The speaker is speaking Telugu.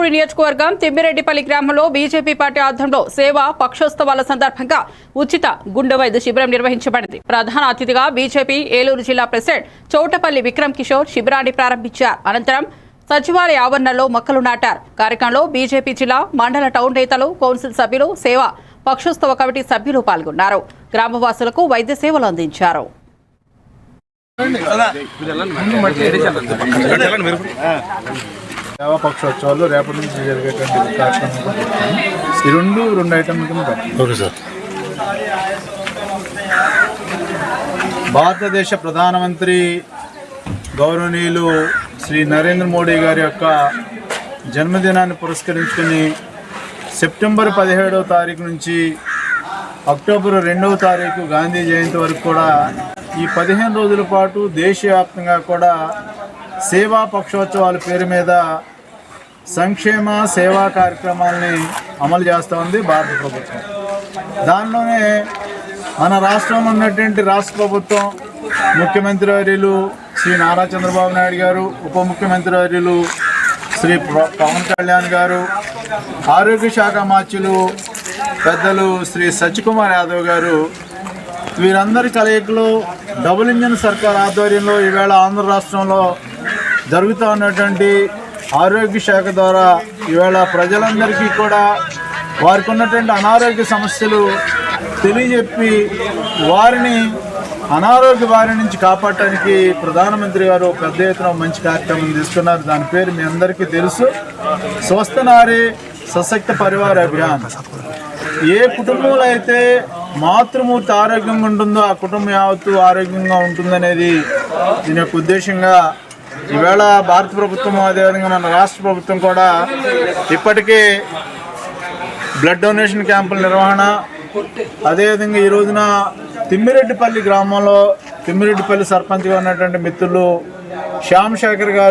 చింతలపూడి నియోజకవర్గం తిమ్మిరెడ్డిపల్లి గ్రామంలో బీజేపీ పార్టీ ఆధ్వర్యంలో సేవా పక్షోత్సవాల సందర్భంగా ఉచిత గుండె వైద్య శిబిరం నిర్వహించబడింది. ప్రధాన అతిథిగా బీజేపీ ఏలూరు జిల్లా ప్రెసిడెంట్ చౌటపల్లి విక్రమ్ కిషోర్ శిబిరాన్ని ప్రారంభించారు. అనంతరం సచివాలయ ఆవరణలో మొక్కలు నాటారు. కార్యక్రమంలో బీజేపీ జిల్లా మండల టౌన్ నేతలు కౌన్సిల్ సభ్యులు సేవా పక్షోత్సవ కమిటీ సభ్యులు పాల్గొన్నారు. గ్రామవాసులకు వైద్య సేవలు అందించారు. సేవా పక్షోత్సవాలు రేపటి నుంచి జరిగేటువంటి కార్యక్రమం ఈ రెండు రెండు ఐటమ్ కింద. ఓకే సార్ భారతదేశ ప్రధానమంత్రి గౌరవనీయులు శ్రీ నరేంద్ర మోడీ గారి యొక్క జన్మదినాన్ని పురస్కరించుకుని సెప్టెంబర్ పదిహేడవ తారీఖు నుంచి అక్టోబర్ రెండవ తారీఖు గాంధీ జయంతి వరకు కూడా ఈ పదిహేను రోజుల పాటు దేశవ్యాప్తంగా కూడా సేవా పక్షోత్సవాల పేరు మీద సంక్షేమ సేవా కార్యక్రమాలని అమలు చేస్తూ ఉంది భారత ప్రభుత్వం. దానిలోనే మన రాష్ట్రంలో ఉన్నటువంటి రాష్ట్ర ప్రభుత్వం ముఖ్యమంత్రి వర్యులు శ్రీ నారా చంద్రబాబు నాయుడు గారు ఉప ముఖ్యమంత్రి వర్యులు శ్రీ పవన్ కళ్యాణ్ గారు ఆరోగ్య శాఖ మార్చులు పెద్దలు శ్రీ సత్యకుమార్ యాదవ్ గారు వీరందరి కలయికలు డబుల్ ఇంజన్ సర్కార్ ఆధ్వర్యంలో ఈవేళ ఆంధ్ర రాష్ట్రంలో జరుగుతూ ఉన్నటువంటి ఆరోగ్య శాఖ ద్వారా ఈవేళ ప్రజలందరికీ కూడా వారికి ఉన్నటువంటి అనారోగ్య సమస్యలు తెలియజెప్పి వారిని అనారోగ్య బారి నుంచి కాపాడటానికి ప్రధానమంత్రి గారు పెద్ద ఎత్తున మంచి కార్యక్రమం తీసుకున్నారు. దాని పేరు మీ అందరికీ తెలుసు. స్వస్థ నారీ సశక్త పరివార అభియాన్. ఏ కుటుంబంలో అయితే మాతృమూర్తి ఆరోగ్యంగా ఉంటుందో ఆ కుటుంబం యావత్తు ఆరోగ్యంగా ఉంటుందనేది దీని యొక్క ఉద్దేశంగా ఈవేళ భారత ప్రభుత్వం అదేవిధంగా మన రాష్ట్ర ప్రభుత్వం కూడా ఇప్పటికే బ్లడ్ డొనేషన్ క్యాంపుల నిర్వహణ అదేవిధంగా ఈ రోజున తిమ్మిరెడ్డిపల్లి గ్రామంలో తిమ్మిరెడ్డిపల్లి సర్పంచ్గా ఉన్నటువంటి మిత్రులు శ్యామ్ శేఖర్ గారు